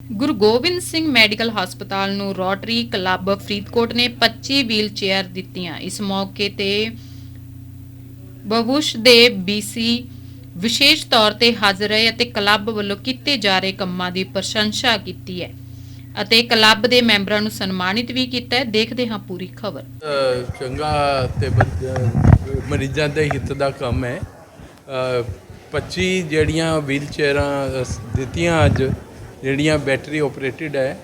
Guru Gobind Singh medical ਹਸਪਤਾਲ ਨੂੰ rotary club Faridkot ਨੇ 25 ਵੀਲ ਦਿੱਤੀਆਂ। ਇਸ ਮੌਕੇ ਤੇ ਬਵੁਸ਼ ਦੇ ਬੀਸੀ ਵਿਸ਼ੇਸ਼ ਤੌਰ ਤੇ ਹਾਜ਼ਰ ਰਹੇ ਅਤੇ ਕਲੱਬ ਵੱਲੋਂ ਕੀਤੇ ਜਾ ਰਹੇ ਕੰਮਾਂ ਦੀ ਪ੍ਰਸ਼ੰਸਾ ਕੀਤੀ ਹੈ ਅਤੇ ਕਲੱਬ ਦੇ ਮੈਂਬਰਾਂ ਨੂੰ ਸਨਮਾਨਿਤ ਵੀ ਕੀਤਾ ਹੈ। ਦੇਖਦੇ ਹਾਂ ਪੂਰੀ ਖਬਰ। ਚੰਗਾ ਤੇ ਮਰੀਜ਼ਾਂ ਦੇ ਹਿੱਤ ਦਾ ਕੰਮ ਹੈ। ਅ, 25 ਜਿਹੜੀਆਂ ਵੀਲ ਚੇਅਰਾਂ ਦਿੱਤੀਆਂ ਅੱਜ ਜਿਹੜੀਆਂ ਬੈਟਰੀ ਆਪਰੇਟਡ ਹੈ,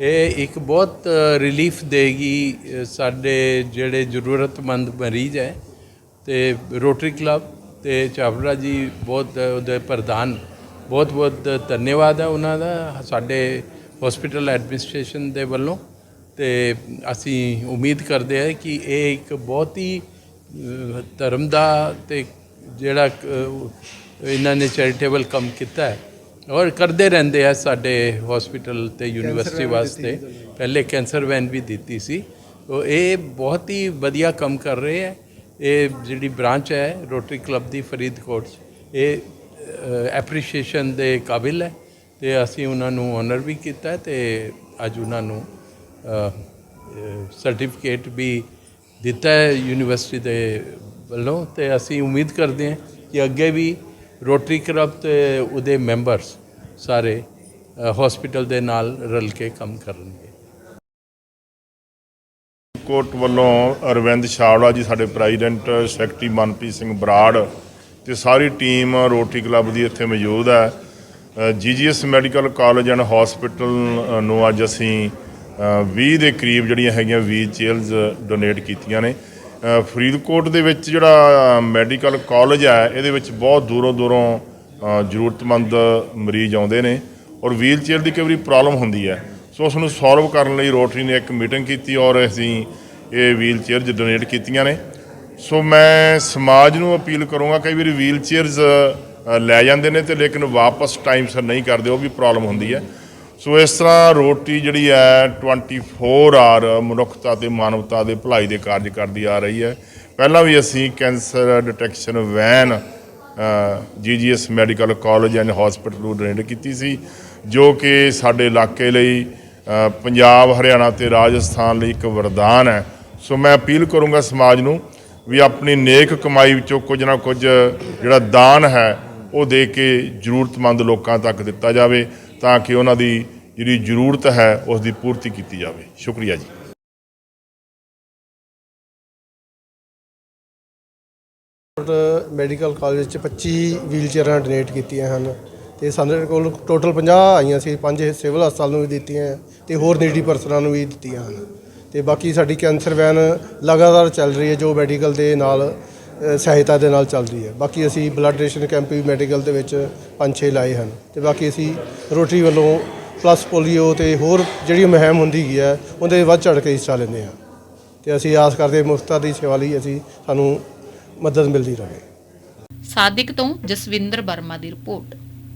ਇਹ ਇੱਕ ਬਹੁਤ ਰਿਲੀਫ ਦੇਗੀ ਸਾਡੇ ਜਿਹੜੇ ਜ਼ਰੂਰਤਮੰਦ ਮਰੀਜ਼ ਹੈ, ਤੇ ਰੋਟਰੀ ਕਲੱਬ ਤੇ ਚਾਵੜਾ ਜੀ ਬਹੁਤ ਉਹਦੇ ਪ੍ਰਧਾਨ, ਬਹੁਤ ਬਹੁਤ ਧੰਨਵਾਦ ਹੈ ਉਹਨਾਂ ਦਾ, ਸਾਡੇ ਹਸਪੀਟਲ ਐਡਮਿਨਿਸਟ੍ਰੇਸ਼ਨ ਦੇ ਵੱਲੋਂ, ਤੇ ਅਸੀਂ ਉਮੀਦ ਕਰਦੇ ਹਾਂ ਕਿ ਇਹ ਇੱਕ ਬਹੁਤ ਹੀ ਧਰਮ ਦਾ ਤੇ ਜਿਹੜਾ ਇਹਨਾਂ ਨੇ ਚੈਰੀਟੇਬਲ ਕੰਮ ਕੀਤਾ ਹੈ। ਔਰ ਕਰਦੇ ਰਹਿੰਦੇ ਆ ਸਾਡੇ ਹਸਪੀਟਲ ਤੇ ਯੂਨੀਵਰਸਿਟੀ ਵਾਸਤੇ। ਪਹਿਲੇ ਕੈਂਸਰ ਵੈਨ ਵੀ ਦਿੱਤੀ ਸੀ। ਉਹ ਇਹ ਬਹੁਤ ਹੀ ਵਧੀਆ ਕੰਮ ਕਰ ਰਹੇ ਹੈ ਇਹ ਜਿਹੜੀ ਬ੍ਰਾਂਚ ਹੈ ਰੋਟਰੀ ਕਲੱਬ ਦੀ ਫਰੀਦਕੋਟ 'ਚ ਇਹ ਐਪਰੀਸ਼ੀਏਸ਼ਨ ਦੇ ਕਾਬਿਲ ਹੈ। ਤੇ ਅਸੀਂ ਉਹਨਾਂ ਨੂੰ ਆਨਰ ਵੀ ਕੀਤਾ ਤੇ ਅੱਜ ਉਹਨਾਂ ਨੂੰ ਸਰਟੀਫਿਕੇਟ ਵੀ ਦਿੱਤਾ ਹੈ ਯੂਨੀਵਰਸਿਟੀ ਦੇ ਵੱਲੋਂ। ਤੇ ਅਸੀਂ ਉਮੀਦ ਕਰਦੇ ਹਾਂ ਕਿ ਅੱਗੇ ਵੀ ਰੋਟਰੀ ਕਲੱਬ ਤੇ ਉਹਦੇ ਮੈਂਬਰਸ ਸਾਰੇ ਹਸਪੀਟਲ ਦੇ ਨਾਲ ਰਲ ਕੇ ਕੰਮ ਕਰਨਗੇ। ਕੋਟ ਵੱਲੋਂ ਅਰਵਿੰਦ ਛਾਵੜਾ ਜੀ ਸਾਡੇ ਪ੍ਰੈਜ਼ੀਡੈਂਟ ਸੈਕਟਰੀ ਮਨਪ੍ਰੀਤ ਸਿੰਘ ਬਰਾੜ ਤੇ ਸਾਰੀ ਟੀਮ ਰੋਟਰੀ ਕਲੱਬ ਦੀ ਇੱਥੇ ਮੌਜੂਦ ਹੈ। GGS medical college and hospital ਨੂੰ ਅੱਜ ਅਸੀਂ ਅ, 20 ਦੇ ਕਰੀਬ ਜਿਹੜੀਆਂ ਹੈਗੀਆਂ ਵੀਲ ਚੇਅਰਸ ਡੋਨੇਟ ਕੀਤੀਆਂ ਨੇ। ਫਰੀਦਕੋਟ ਦੇ ਵਿੱਚ ਜਿਹੜਾ ਮੈਡੀਕਲ ਕਾਲਜ ਹੈ, ਇਹਦੇ ਵਿੱਚ ਬਹੁਤ ਦੂਰੋਂ ਦੂਰੋਂ ਜ਼ਰੂਰਤਮੰਦ ਮਰੀਜ਼ ਆਉਂਦੇ ਨੇ ਔਰ ਵੀਲਚੇਅਰ ਦੀ ਕਈ ਵਾਰੀ ਪ੍ਰੋਬਲਮ ਹੁੰਦੀ ਹੈ। ਸੋ ਉਸ ਨੂੰ ਸੋਲਵ ਕਰਨ ਲਈ ਰੋਟਰੀ ਨੇ ਇੱਕ ਮੀਟਿੰਗ ਕੀਤੀ ਔਰ ਅਸੀਂ ਇਹ ਵੀਲਚੇਅਰਸ ਡੋਨੇਟ ਕੀਤੀਆਂ ਨੇ। ਸੋ ਮੈਂ ਸਮਾਜ ਨੂੰ ਅਪੀਲ ਕਰੂੰਗਾ, ਕਈ ਵਾਰੀ ਵੀਲਚੇਅਰਸ ਲੈ ਜਾਂਦੇ ਨੇ ਤੇ ਲੇਕਿਨ ਵਾਪਸ ਟਾਈਮ ਸਿਰ ਨਹੀਂ ਕਰਦੇ, ਉਹ ਵੀ ਪ੍ਰੋਬਲਮ ਹੁੰਦੀ ਹੈ। ਸੋ ਇਸ ਤਰ੍ਹਾਂ ਰੋਟੀ ਜਿਹੜੀ ਹੈ 24 ਆਰ ਮਨੁੱਖਤਾ ਤੇ ਮਾਨਵਤਾ ਦੇ ਭਲਾਈ ਦੇ ਕਾਰਜ ਕਰਦੀ ਆ ਰਹੀ ਹੈ। ਪਹਿਲਾਂ ਵੀ ਅਸੀਂ cancer detection van GGS medical college and hospital ਨੂੰ ਡੋਨੇਟ ਕੀਤੀ ਸੀ, ਜੋ ਕਿ ਸਾਡੇ ਇਲਾਕੇ ਲਈ ਪੰਜਾਬ, ਹਰਿਆਣਾ ਤੇ ਰਾਜਸਥਾਨ ਲਈ ਇੱਕ ਵਰਦਾਨ ਹੈ। ਸੋ ਮੈਂ ਅਪੀਲ ਕਰੂੰਗਾ ਸਮਾਜ ਨੂੰ ਵੀ ਆਪਣੀ ਨੇਕ ਕਮਾਈ ਵਿੱਚੋਂ ਕੁਝ ਨਾ ਕੁਝ ਜਿਹੜਾ ਦਾਨ ਹੈ, ਉਹ ਦੇ ਕੇ ਜ਼ਰੂਰਤਮੰਦ ਲੋਕਾਂ ਤੱਕ ਦਿੱਤਾ ਜਾਵੇ। ਤਾਂ ਕਿ ਉਹਨਾਂ ਦੀ ਜਿਹੜੀ ਜ਼ਰੂਰਤ ਹੈ, ਉਸ ਦੀ ਪੂਰਤੀ ਕੀਤੀ ਜਾਵੇ। ਸ਼ੁਕਰੀਆ ਜੀ। ਮੈਡੀਕਲ ਕਾਲਜ ਚ 25 ਵੀਲਚੇਅਰਾਂ ਡੋਨੇਟ ਕੀਤੀਆਂ ਹਨ ਤੇ ਸਾਡੇ ਕੋਲ ਟੋਟਲ 50 ਆਈਆਂ ਸੀ, ਪੰਜ ਸਿਵਲ ਹਸਪਤਾਲ ਨੂੰ ਵੀ ਦਿੱਤੀਆਂ ਤੇ ਹੋਰ ਨੀਡੀ ਪਰਸਨਾਂ ਨੂੰ ਵੀ ਦਿੱਤੀਆਂ ਹਨ। ਤੇ ਬਾਕੀ ਸਾਡੀ ਕੈਂਸਰ ਵੈਨ ਲਗਾਤਾਰ ਚੱਲ ਰਹੀ ਹੈ, ਜੋ ਮੈਡੀਕਲ ਦੇ ਨਾਲ ਸਹਾਇਤਾ ਦੇ ਨਾਲ ਚੱਲਦੀ ਹੈ। ਬਾਕੀ ਅਸੀਂ ਬਲੱਡ ਡੋਨੇਸ਼ਨ ਕੈਂਪ ਵੀ ਮੈਡੀਕਲ ਦੇ ਵਿੱਚ ਪੰਜ ਛੇ ਲਾਏ ਹਨ ਤੇ ਬਾਕੀ ਅਸੀਂ ਰੋਟਰੀ ਵੱਲੋਂ ਪਲੱਸ ਪੋਲੀਓ ਤੇ ਹੋਰ ਜਿਹੜੀ ਮੁਹਿੰਮ ਹੁੰਦੀ ਹੈ, ਉਹਦੇ ਵੱਧ ਚੜ੍ਹ ਕੇ ਹਿੱਸਾ ਲੈਂਦੇ ਹਾਂ। ਤੇ ਅਸੀਂ ਆਸ ਕਰਦੇ ਮੁਫਤਾਂ ਦੀ ਸੇਵਾ ਲਈ ਅਸੀਂ ਸਾਨੂੰ ਮਦਦ ਮਿਲਦੀ ਰਹੇ। ਸਾਦਿਕ ਤੋਂ ਜਸਵਿੰਦਰ ਵਰਮਾ ਦੀ ਰਿਪੋਰਟ।